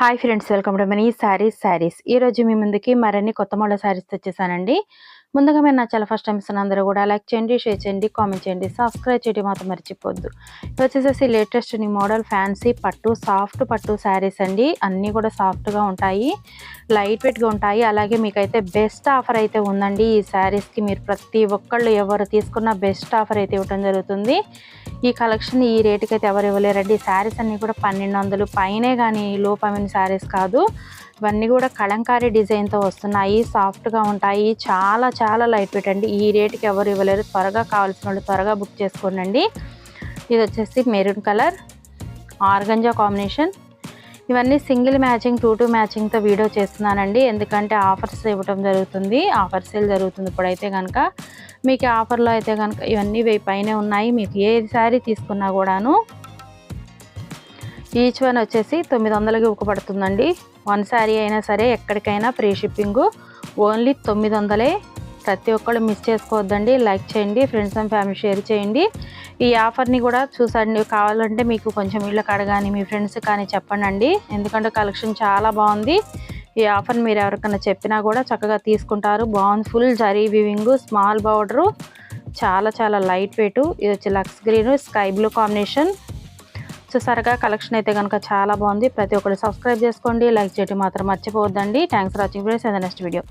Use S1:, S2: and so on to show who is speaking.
S1: Hi friends welcome to money sarees sarees ఈరోజు మీ ముందుకి మరిన్ని కొత్త మోడల్ శారీస్ తెచ్చేసానండి. ముందుగా మీరు నా చాలా ఫస్ట్ టైమ్స్ అందరూ కూడా లైక్ చేయండి షేర్ చేయండి కామెంట్ చేయండి సబ్స్క్రైబ్ చేయడం మాత్రం మర్చిపోద్దు వచ్చేసేసి లేటెస్ట్ నీ మోడల్ ఫ్యాన్సీ పట్టు సాఫ్ట్ పట్టు శారీస్ అండి. అన్నీ కూడా సాఫ్ట్గా ఉంటాయి లైట్ వెయిట్గా ఉంటాయి. అలాగే మీకైతే బెస్ట్ ఆఫర్ అయితే ఉందండి. ఈ శారీస్కి మీరు ప్రతి ఒక్కళ్ళు ఎవరు తీసుకున్న బెస్ట్ ఆఫర్ అయితే ఇవ్వడం జరుగుతుంది. ఈ కలెక్షన్ ఈ రేటుకి అయితే ఎవరు ఇవ్వలేరండి. శారీస్ అన్నీ కూడా పన్నెండు వందలు పైనే కానీ లోపమైన శారీస్ కాదు. ఇవన్నీ కూడా కలంకారీ డిజైన్తో వస్తున్నాయి. సాఫ్ట్గా ఉంటాయి. చాలా చాలా లైట్ వెయిట్ అండి. ఈ రేటుకి ఎవరు ఇవ్వలేరు. త్వరగా కావాల్సిన వాళ్ళు త్వరగా బుక్ చేసుకోండి ఇది వచ్చేసి మెరూన్ కలర్. Organza combination. ఇవన్నీ సింగిల్ మ్యాచింగ్ టూ టూ మ్యాచింగ్తో వీడియో చేస్తున్నానండి. ఎందుకంటే ఆఫర్స్ ఇవ్వడం జరుగుతుంది. ఆఫర్ సేల్ జరుగుతుంది ఇప్పుడైతే కనుక మీకు ఆఫర్లో అయితే కనుక ఇవన్నీ వెయ్యి పైనే ఉన్నాయి. మీకు ఏ శారీ తీసుకున్నా కూడాను ఈచ్ వన్ వచ్చేసి తొమ్మిది వందలకి ఉపపడుతుందండి వన్ శారీ అయినా సరే ఎక్కడికైనా ఫ్రీ షిప్పింగ్ ఓన్లీ తొమ్మిది వందలే ప్రతి ఒక్కళ్ళు మిస్ చేసుకోవద్దండి. లైక్ చేయండి ఫ్రెండ్స్ అండ్ ఫ్యామిలీ షేర్ చేయండి. ఈ ఆఫర్ని కూడా చూసండి. కావాలంటే మీకు కొంచెం ఇళ్ళ కాడ కానీ మీ ఫ్రెండ్స్ కానీ చెప్పండి ఎందుకంటే కలెక్షన్ చాలా బాగుంది. ఈ ఆఫర్ మీరు ఎవరికైనా చెప్పినా కూడా చక్కగా తీసుకుంటారు. బాగుంది full zari weaving small border చాలా చాలా లైట్ వెయిట్ ఇది వచ్చి looks green sky blue combination చూసారుగా కలెక్షన్ అయితే కనుక చాలా బాగుంది. ప్రతి ఒక్కరు సబ్స్క్రైబ్ చేసుకోండి లైక్ చేయడం మాత్రం మర్చిపోవద్దండి. Thanks for watching friends and next video